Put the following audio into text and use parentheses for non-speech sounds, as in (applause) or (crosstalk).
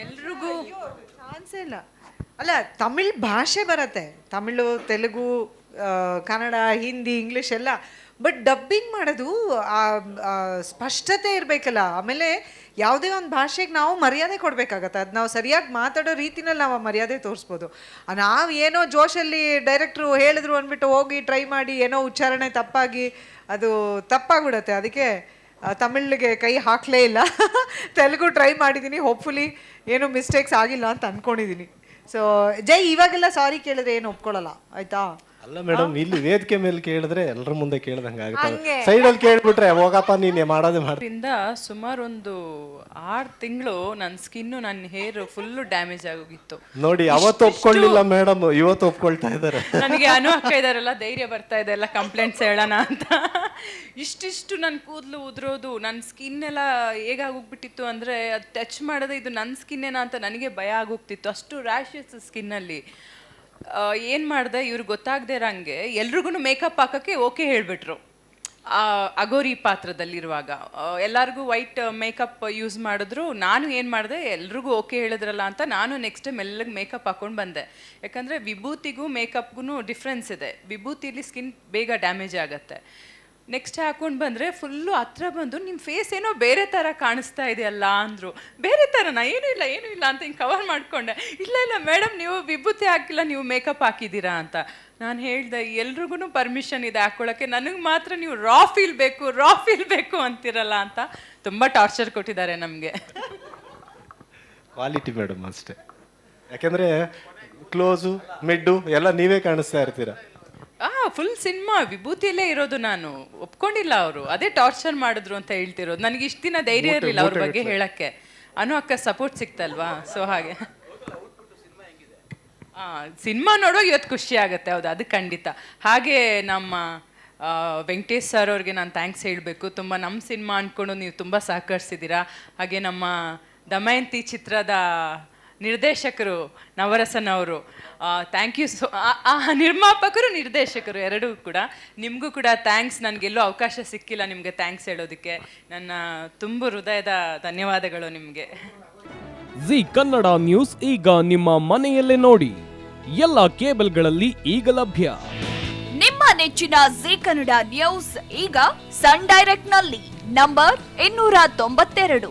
ಎಲ್ರಿಗೂ ಚಾನ್ಸೇ ಇಲ್ಲ. ಅಲ್ಲ ತಮಿಳ್ ಭಾಷೆ ಬರತ್ತೆ. ತಮಿಳು ತೆಲುಗು ಕನ್ನಡ ಹಿಂದಿ ಇಂಗ್ಲೀಷ್ ಎಲ್ಲ ಬಟ್ ಡಬ್ಬಿಂಗ್ ಮಾಡೋದು ಸ್ಪಷ್ಟತೆ ಇರಬೇಕಲ್ಲ. ಆಮೇಲೆ ಯಾವುದೇ ಒಂದು ಭಾಷೆಗೆ ನಾವು ಮರ್ಯಾದೆ ಕೊಡಬೇಕಾಗತ್ತೆ. ಅದು ನಾವು ಸರಿಯಾಗಿ ಮಾತಾಡೋ ರೀತಿನಲ್ಲಿ ನಾವು ಆ ಮರ್ಯಾದೆ ತೋರಿಸ್ಬೋದು. ನಾವು ಏನೋ ಜೋಶಲ್ಲಿ ಡೈರೆಕ್ಟ್ರು ಹೇಳಿದ್ರು ಅಂದ್ಬಿಟ್ಟು ಹೋಗಿ ಟ್ರೈ ಮಾಡಿ, ಏನೋ ಉಚ್ಚಾರಣೆ ತಪ್ಪಾಗಿ, ಅದು ತಪ್ಪಾಗ್ಬಿಡತ್ತೆ. ಅದಕ್ಕೆ ತಮಿಳಿಗೆ ಕೈ ಹಾಕಲೇ ಇಲ್ಲ. (laughs) ತೆಲುಗು ಟ್ರೈ ಮಾಡಿದ್ದೀನಿ ಹೋಪ್ಫುಲಿ ಏನೂ ಮಿಸ್ಟೇಕ್ಸ್ ಆಗಿಲ್ಲ ಅಂತ ಅಂದ್ಕೊಂಡಿದ್ದೀನಿ ಸೊ ಜೈ, ಇವಾಗೆಲ್ಲ ಸಾರಿ ಕೇಳಿದ್ರೆ ಏನು ಒಪ್ಕೊಳ್ಳಲ್ಲ. ಆಯ್ತಾ? ಅಲ್ಲ ಮೇಡಮ್ ಇಲ್ಲಿ ವೇದಿಕೆ ಮೇಲೆ ಕೇಳಿದ್ರೆ ಎಲ್ಲರ ಮುಂದೆ ಕೇಳ್ದಂಗೆ ಆಗುತ್ತೆ. ಸೈಡ್ ಸೈಡಲ್ಲಿ ಕೇಳ್ಬಿಟ್ರೆ ಹೋಗಪ್ಪ ನೀನೆ ಮಾಡೋದೇ ಮಾಡಿ. ಇಂದ ಸುಮಾರು ಒಂದು ಆರು ತಿಂಗಳು ನನ್ನ ಸ್ಕಿನ್ನು ನನ್ನ ಹೇರ್ ಫುಲ್ಲು ಡ್ಯಾಮೇಜ್ ಆಗೋಗಿತ್ತು. ನೋಡಿ ಅವತ್ತು ಒಪ್ಕೊಳ್ಳಿಲ್ಲ ಮೇಡಮ್ ಇವತ್ತು ಒಪ್ಕೊಳ್ತಾ ಇದ್ದಾರೆ. ನನಗೆ ಅನು ಅಕ್ಕ ಇದಾರಲ್ಲ ಧೈರ್ಯ ಬರ್ತಾ ಇದೆ ಎಲ್ಲ ಕಂಪ್ಲೇಂಟ್ಸ್ ಹೇಳೋಣ ಅಂತ. ಇಷ್ಟಿಷ್ಟು ನನ್ನ ಕೂದಲು ಉದುರೋದು ನನ್ನ ಸ್ಕಿನ್ ಎಲ್ಲ ಹೇಗಾಗೋಗ್ಬಿಟ್ಟಿತ್ತು ಅಂದರೆ ಅದು ಟಚ್ ಮಾಡೋದೇ ಇದು ನನ್ನ ಸ್ಕಿನ್ನೇನಾ ಅಂತ ನನಗೆ ಭಯ ಆಗೋಗ್ತಿತ್ತು. ಅಷ್ಟು ರ್ಯಾಷಸ್ ಸ್ಕಿನ್ನಲ್ಲಿ ಏನು ಮಾಡಿದೆ? ಇವ್ರು ಗೊತ್ತಾಗದೆ ಇರೋಂಗೆ ಎಲ್ರಿಗೂ ಮೇಕಪ್ ಹಾಕೋಕ್ಕೆ ಓಕೆ ಹೇಳಿಬಿಟ್ರು. ಅಗೋರಿ ಪಾತ್ರದಲ್ಲಿರುವಾಗ. ಎಲ್ಲರಿಗೂ ವೈಟ್ ಮೇಕಪ್ ಯೂಸ್ ಮಾಡಿದ್ರು. ನಾನು ಏನು ಮಾಡಿದೆ? ಎಲ್ರಿಗೂ ಓಕೆ ಹೇಳಿದ್ರಲ್ಲ ಅಂತ ನಾನು ನೆಕ್ಸ್ಟ್ ಟೈಮ್ ಎಲ್ಲಗೆ ಮೇಕಪ್ ಹಾಕೊಂಡು ಬಂದೆ. ಯಾಕಂದರೆ ವಿಭೂತಿಗೂ ಮೇಕಪ್ಗೂ ಡಿಫ್ರೆನ್ಸ್ ಇದೆ. ವಿಭೂತಿಲಿ ಸ್ಕಿನ್ ಬೇಗ ಡ್ಯಾಮೇಜ್ ಆಗುತ್ತೆ. ನೆಕ್ಸ್ಟ್ ಹಾಕೊಂಡು ಬಂದರೆ ಫುಲ್ಲು ಹತ್ರ ಬಂದು ನಿಮ್ಮ ಫೇಸ್ ಏನೋ ಬೇರೆ ಥರ ಕಾಣಿಸ್ತಾ ಇದೆಯಲ್ಲ ಅಂದರು. ಬೇರೆ ಥರನಾ ಏನೂ ಇಲ್ಲ ಏನೂ ಇಲ್ಲ ಅಂತ ಹಿಂಗೆ ಕವರ್ ಮಾಡಿಕೊಂಡೆ. ಇಲ್ಲ ಇಲ್ಲ ಮೇಡಮ್ ನೀವು ವಿಭೂತಿ ಹಾಕಿಲ್ಲ, ನೀವು ಮೇಕಪ್ ಹಾಕಿದ್ದೀರಾ ಅಂತ. ನಾನು ಹೇಳ್ದೆ ಎಲ್ರಿಗೂ ಪರ್ಮಿಷನ್ ಇದೆ ಹಾಕ್ಕೊಳ್ಳೋಕ್ಕೆ ನನಗೆ ಮಾತ್ರ ನೀವು ರಾ ಫೀಲ್ ಬೇಕು ರಾ ಫೀಲ್ ಬೇಕು ಅಂತಿರಲ್ಲ ಅಂತ ತುಂಬ ಟಾರ್ಚರ್ ಕೊಟ್ಟಿದ್ದಾರೆ ನಮಗೆ. ಕ್ವಾಲಿಟಿ ಮೇಡಮ್ ಅಷ್ಟೇ. ಯಾಕೆಂದರೆ ಕ್ಲೋಸು ಮಿಡ್ಡು ಎಲ್ಲ ನೀವೇ ಕಾಣಿಸ್ತಾ ಇರ್ತೀರ? ಫುಲ್ ಸಿನಿಮಾ ವಿಭೂತಿಯಲ್ಲೇ ಇರೋದು ನಾನು. ಒಪ್ಕೊಂಡಿಲ್ಲ ಅವರು. ಅದೇ ಟಾರ್ಚರ್ ಮಾಡಿದ್ರು ಅಂತ ಹೇಳ್ತಿರೋದು. ನನಗೆ ಇಷ್ಟು ದಿನ ಧೈರ್ಯ ಇರಲಿಲ್ಲ ಅವ್ರ ಬಗ್ಗೆ ಹೇಳಕ್ಕೆ. ಅನು ಅಕ್ಕ ಸಪೋರ್ಟ್ ಸಿಕ್ತಲ್ವಾ? ಸೊ ಹಾಗೆ. ಆ ಸಿನಿಮಾ ನೋಡುವಾಗ ಇವತ್ತು ಖುಷಿ ಆಗುತ್ತೆ. ಹೌದು ಅದು ಖಂಡಿತ. ಹಾಗೆ ನಮ್ಮ ವೆಂಕಟೇಶ್ ಸರ್ ಅವ್ರಿಗೆ ನಾನು ಥ್ಯಾಂಕ್ಸ್ ಹೇಳಬೇಕು. ತುಂಬ ನಮ್ಮ ಸಿನಿಮಾ ಅಂದ್ಕೊಂಡು ನೀವು ತುಂಬ ಸಹಕರಿಸಿದ್ದೀರಾ ಹಾಗೆ ನಮ್ಮ ದಮಯಂತಿ ಚಿತ್ರದ ನಿರ್ದೇಶಕರು ನವರಸನ್ ಅವರು ಥ್ಯಾಂಕ್ ಯು ಸೊ ನಿರ್ಮಾಪಕರು ನಿರ್ದೇಶಕರು ಎರಡೂ ಕೂಡ. ನಿಮಗೂ ಕೂಡ ಥ್ಯಾಂಕ್ಸ್ ನನಗೆಲ್ಲೂ ಅವಕಾಶ ಸಿಕ್ಕಿಲ್ಲ ನಿಮಗೆ ಥ್ಯಾಂಕ್ಸ್ ಹೇಳೋದಕ್ಕೆ. ನನ್ನ ತುಂಬ ಹೃದಯದ ಧನ್ಯವಾದಗಳು ನಿಮಗೆ. ಜಿ ಕನ್ನಡ ನ್ಯೂಸ್ ಈಗ ನಿಮ್ಮ ಮನೆಯಲ್ಲೇ ನೋಡಿ. ಎಲ್ಲ ಕೇಬಲ್ಗಳಲ್ಲಿ ಈಗ ಲಭ್ಯ. ನಿಮ್ಮ ನೆಚ್ಚಿನ ಜಿ ಕನ್ನಡ ನ್ಯೂಸ್ ಈಗ ಸನ್ ಡೈರೆಕ್ಟ್ನಲ್ಲಿ ನಂಬರ್ ಇನ್ನೂರ ತೊಂಬತ್ತೆರಡು.